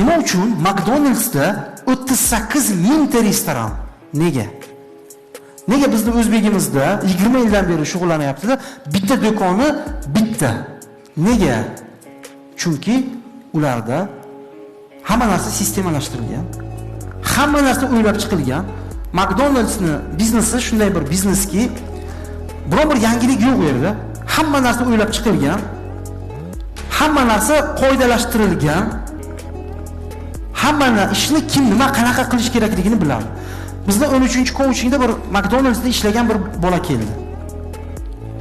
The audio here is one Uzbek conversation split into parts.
nima uchun? Makdonaldsda o'ttiz sakkiz mingta restoran. Nega? Nega bizni o'zbegimizda yigirma yildan beri shug'ullanyaptida bitta do'koni bitta? Nega? Chunki ularda hamma narsa sistemalashtirilgan hamma narsa o'ylab chiqilgan. Makdonaldsni biznesi shunday bir bizneski biron bir yangilik yo'q u yerda. Hamma narsa o'ylab chiqilgan hamma narsa qoidalashtirilgan. Hamma ishni kim nima qanaqa qilish kerakligini biladi bizda 13 coachingda bir makdonaldsda ishlagan bir bola keldi.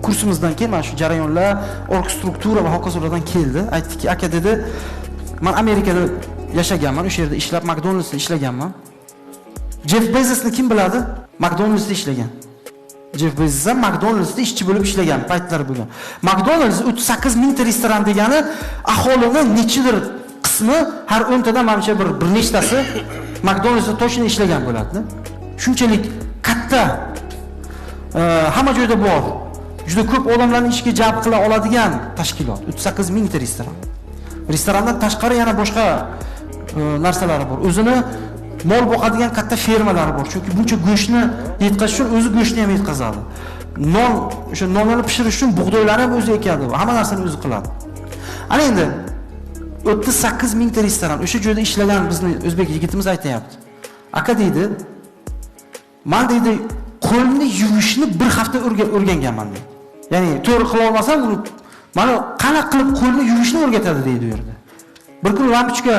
Kursimizdan keyin mana shu jarayonlar org struktura va hokazolardan keldi. Aytdiki aka dedi man amerikada yashaganman o'sha yerda ishlab makdonaldsda ishlaganman. Jeff bezosni kim biladi? Makdonaldsda ishlagan. Jeff bezos ham makdonaldsda ishchi bo'lib ishlagan paytlar bo'lgan. Makdonalds 38 mingta restoran degani aholini nechidir qismi har o'ntadan manimcha bir bir nechtasi makdonaldsda точно ishlagan bo'ladida. Shunchalik katta e, hamma joyda bor juda ko'p odamlarni ishga jalb qila oladigan tashkilot 38 mingta restoran. Restorandan tashqari yana boshqa e, narsalari bor. O'zini mol boqadigan katta fermalari bor chunki buncha go'shtni yetkazish uchun o'zi go'shtni ham yetkazadi. Non o'sha nonlarni pishirish uchun bug'doylarni ham o'zi ekadi hamma narsani o'zi qiladi. Ana endi o'ttiz sakkiz mingta restoran. O'sha joyda ishlagan bizni o'zbek yigitimiz aytyapti aka deydi man deydi qo'limni yuvishni bir hafta o'rganganman deydi ya'ni to'g'ri qilolmasam uni mana qanaqa qilib qo'lni yuvishni o'rgatadi deydi u yerda. Bir kun lampochka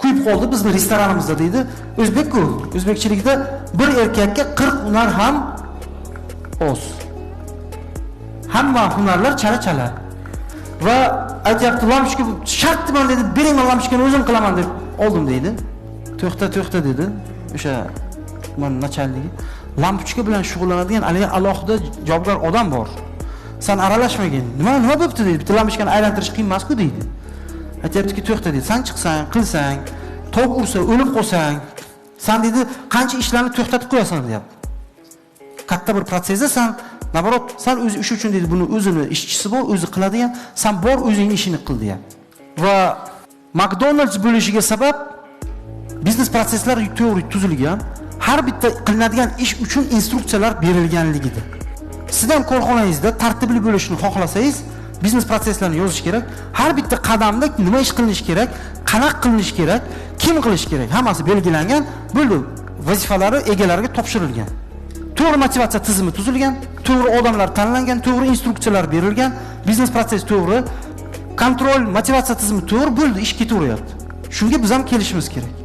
kuyib qoldi bizni restoranimizda deydi. O'zbekku o'zbekchilikda bir erkakka qirq hunar ham oz. Hamma hunarlar chala chala va aytyapti lampochka shart man dedi bering man lampochkani o'zim qilaman deb oldim deydi. To'xta to'xta dedi o'sha man nachalnigi lampochka bilan shug'ullanadigan haligi alohida javobgar odam bor. San aralashmagin. Nima nima bo'libdi deydi. Bitta lampochkani aylantirish qiyin emasku deydi. Aytyaptiki to'xta deydi san chiqsang qilsang tovuq ursa o'lib qolsang san deydi qancha ishlarni to'xtatib qo'yasan deyapti. Katta bir protsessda san наоборот san o'zi ish uchun deydi buni o'zini ishchisi bor o'zi qiladigan san bor o'zingni ishini qil deyapti va makdonalds bo'lishiga sabab biznes protsesslar to'g'ri tuzilgan har bitta qilinadigan ish uchun instruksiyalar berilganligida. Siz ham korxonangizda tartibli bo'lishini xohlasangiz biznes protsesslarni yozish kerak. Har bitta qadamda nima ish qilinishi kerak qanaqa qilinishi kerak kim qilishi kerak hammasi belgilangan bo'ldi. Vazifalari egalariga topshirilgan. To'g'ri motivatsiya tizimi tuzilgan to'g'ri odamlar tanlangan to'g'ri instruksiyalar berilgan biznes protsess to'g'ri kontrol motivatsiya tizimi to'g'ri bo'ldi ish ketaveryapti. Shunga biz ham kelishimiz kerak